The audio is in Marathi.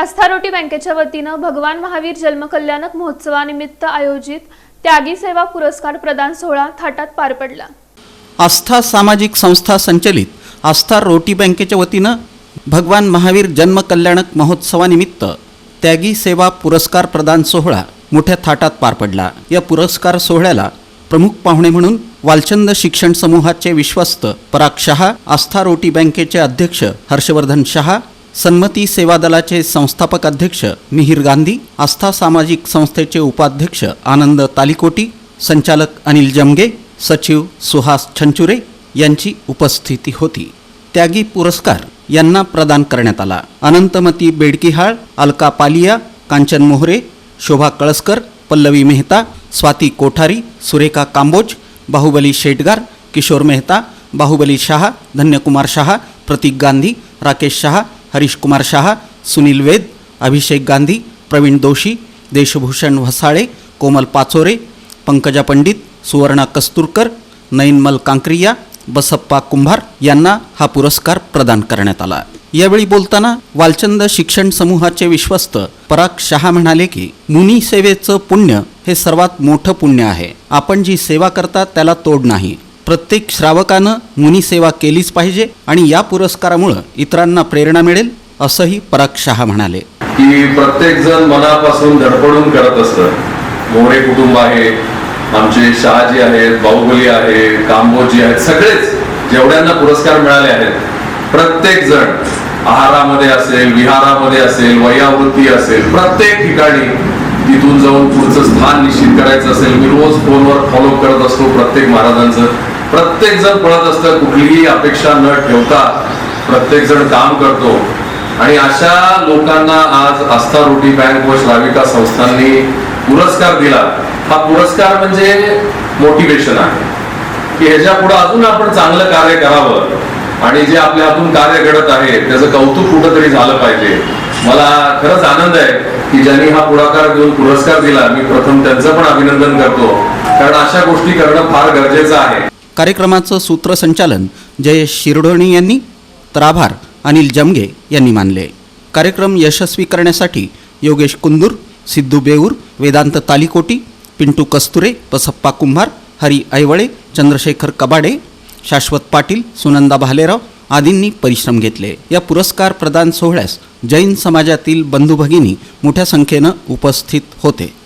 आस्था रोटी बँकेच्या वतीनं भगवान महावीर जन्मकल्याणक महोत्सवानिमित्त आयोजित त्यागी सेवा पुरस्कार प्रदान सोहळा थाटात पार पडला. आस्था सामाजिक संस्था संचलित आस्था रोटी बँकेच्या वतीनं भगवान महावीर जन्म कल्याणक महोत्सवानिमित्त त्यागी सेवा पुरस्कार प्रदान सोहळा मोठ्या थाटात पार पडला. या पुरस्कार सोहळ्याला प्रमुख पाहुणे म्हणून वालचंद शिक्षण समूहाचे विश्वस्त पराग शहा आस्था रोटी बँकेचे अध्यक्ष हर्षवर्धन शहा सन्मती सेवा दलाचे संस्थापक अध्यक्ष मिहिर गांधी आस्था सामाजिक संस्थेचे उपाध्यक्ष आनंद तालिकोटी संचालक अनिल जमगे सचिव सुहास छंचुरे यांची उपस्थिती होती. त्यागी पुरस्कार यांना प्रदान करण्यात आला. अनंतमती बेडकिहाळ अलका पालिया कांचन मोहरे शोभा कळसकर पल्लवी मेहता स्वाती कोठारी सुरेखा कांबोज बाहुबली शेटगार किशोर मेहता बाहुबली शहा धन्यकुमार शहा प्रतीक गांधी राकेश शहा हरीश कुमार शहा सुनील वेद अभिषेक गांधी प्रवीण दोशी देशभूषण वसाळे कोमल पाचोरे पंकजा पंडित सुवर्णा कस्तुरकर नयनमल कांक्रिया बसप्पा कुंभार यांना हा पुरस्कार प्रदान करण्यात आला. यावेळी बोलताना वालचंद शिक्षण समूहाचे विश्वस्त पराग शहा म्हणाले की मुनी सेवेचं पुण्य हे सर्वात मोठं पुण्य आहे. आपण जी सेवा करता त्याला तोड नाही. प्रत्येक श्रावकानं मुनी सेवा केलीच पाहिजे आणि या पुरस्कारामुळं इतरांना प्रेरणा मिळेल असंही पराग शहा म्हणाले. की प्रत्येक जण मनापासून धडपडून करत असतं. मोरे कुटुंब आहे आमचे शहाजी आहेत बाहुबली आहे कांबोजी आहेत सगळेच जेवढ्यांना पुरस्कार मिळाले आहेत प्रत्येक जण आहारामध्ये असेल विहारामध्ये असेल वयावृत्ती असेल प्रत्येक ठिकाणी तिथून जाऊन पुढचं स्थान निश्चित करायचं असेल मी रोज फोनवर फॉलो करत असतो प्रत्येक महाराजांचं. प्रत्येक जण पळत असतं कुठलीही अपेक्षा न ठेवता प्रत्येक जण काम करतो. आणि अशा लोकांना आज आस्था रोटी बँक व श्राविका संस्थांनी पुरस्कार दिला. हा पुरस्कार म्हणजे मोटिवेशन आहे. की ह्याच्या पुढे अजून आपण चांगलं कार्य करावं. आणि जे आपल्या हातून कार्य घडत आहे त्याचं कौतुक कुठंतरी झालं पाहिजे. मला खरंच आनंद आहे की ज्यांनी हा पुढाकार घेऊन पुरस्कार दिला मी प्रथम त्यांचं पण अभिनंदन करतो. कारण अशा गोष्टी करणं फार गरजेचं आहे. कार्यक्रमाचं सूत्रसंचालन जयेश शिरडोणी यांनी तर आभार. अनिल जमगे यांनी मानले. कार्यक्रम यशस्वी करण्यासाठी योगेश कुंदूर सिद्धू बेऊर वेदांत तालिकोटी पिंटू कस्तुरे बसप्पा कुंभार हरी ऐवळे चंद्रशेखर कबाडे शाश्वत पाटील सुनंदा भालेराव आदींनी परिश्रम घेतले. या पुरस्कार प्रदान सोहळ्यास जैन समाजातील बंधू भगिनी मोठ्या संख्येनं उपस्थित होते.